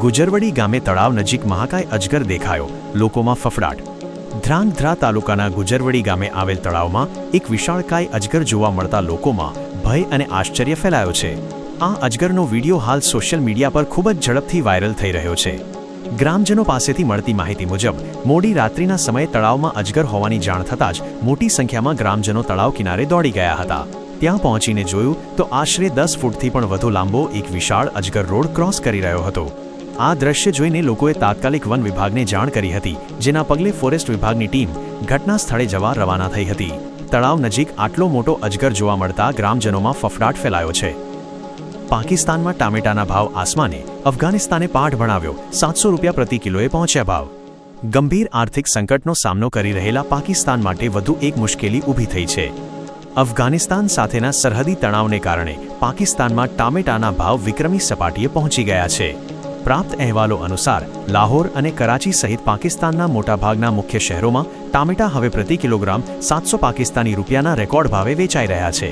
ગુજરવડી ગામે તળાવ નજીક મહાકાય અજગર દેખાયો. લોકોમાં ફફડાટ. ધ્રાંગધ્રા તાલુકાના ગુજરવડી ગામે આવેલ તળાવમાં એક વિશાળકાય અજગર જોવા મળતા લોકોમાં ભય અને આશ્ચર્ય ફેલાયો છે. આ અજગરનો વીડિયો હાલ સોશિયલ મીડિયા પર ખૂબ જ ઝડપથી વાયરલ થઈ રહ્યો છે. ગ્રામજનો પાસેથી મળતી માહિતી મુજબ, મોડી રાત્રિના સમયે તળાવમાં અજગર હોવાની જાણ થતાં જ મોટી સંખ્યામાં ગ્રામજનો તળાવ કિનારે દોડી ગયા હતા. ત્યાં પહોંચીને જોયું તો આશરે દસ ફૂટથી પણ વધુ લાંબો એક વિશાળ અજગર રોડ ક્રોસ કરી રહ્યો હતો. આ દ્રશ્ય જોઈને લોકોએ તાત્કાલિક વન વિભાગને જાણ કરી હતી, જેના પગલે ફોરેસ્ટ વિભાગની ટીમ ઘટના સ્થળે જવા રવાના થઈ હતી. તળાવ નજીક આટલો મોટો અજગર જોવા મળતા ગ્રામજનોમાં ફફડાટ ફેલાયો છે. પાકિસ્તાનમાં ટામેટાના ભાવ આસમાને અફઘાનિસ્તાને પાઠ ભણાવ્યો, સાતસો રૂપિયા પ્રતિ કિલોએ પહોંચ્યા ભાવ. ગંભીર આર્થિક સંકટનો સામનો કરી રહેલા પાકિસ્તાન માટે વધુ એક મુશ્કેલી ઊભી થઈ છે. અફઘાનિસ્તાન સાથેના સરહદી તણાવને કારણે પાકિસ્તાનમાં ટામેટાના ભાવ વિક્રમી સપાટીએ પહોંચી ગયા છે. પ્રાપ્ત અહેવાલો અનુસાર, લાહોર અને કરાચી સહિત પાકિસ્તાનના મોટાભાગના મુખ્ય શહેરોમાં ટામેટા હવે પ્રતિ કિલોગ્રામ સાતસો પાકિસ્તાની રૂપિયાના રેકોર્ડ ભાવે વેચાઈ રહ્યા છે.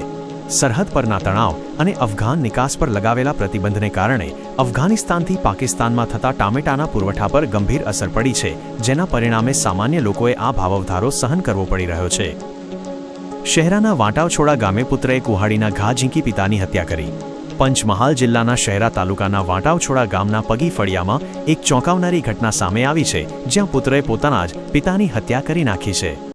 સરહદ પરના તણાવ અને અફઘાન નિકાસ પર લગાવેલા પ્રતિબંધને કારણે અફઘાનિસ્તાનથી પાકિસ્તાનમાં થતા ટામેટાના પુરવઠા પર ગંભીર અસર પડી છે, જેના પરિણામે સામાન્ય લોકોએ આ ભાવવધારો સહન કરવો પડી રહ્યો છે. શહેરાના વાંટાવછોડા ગામે પુત્રએ કુહાડીના ઘા ઝીંકી પિતાની હત્યા કરી. પંચમહાલ જિલ્લાના શહેરા તાલુકાના વાંટાવછોડા ગામના પગી ફળિયામાં એક ચોંકાવનારી ઘટના સામે આવી છે, જ્યાં પુત્રએ પોતાના જ પિતાની હત્યા કરી નાખી છે.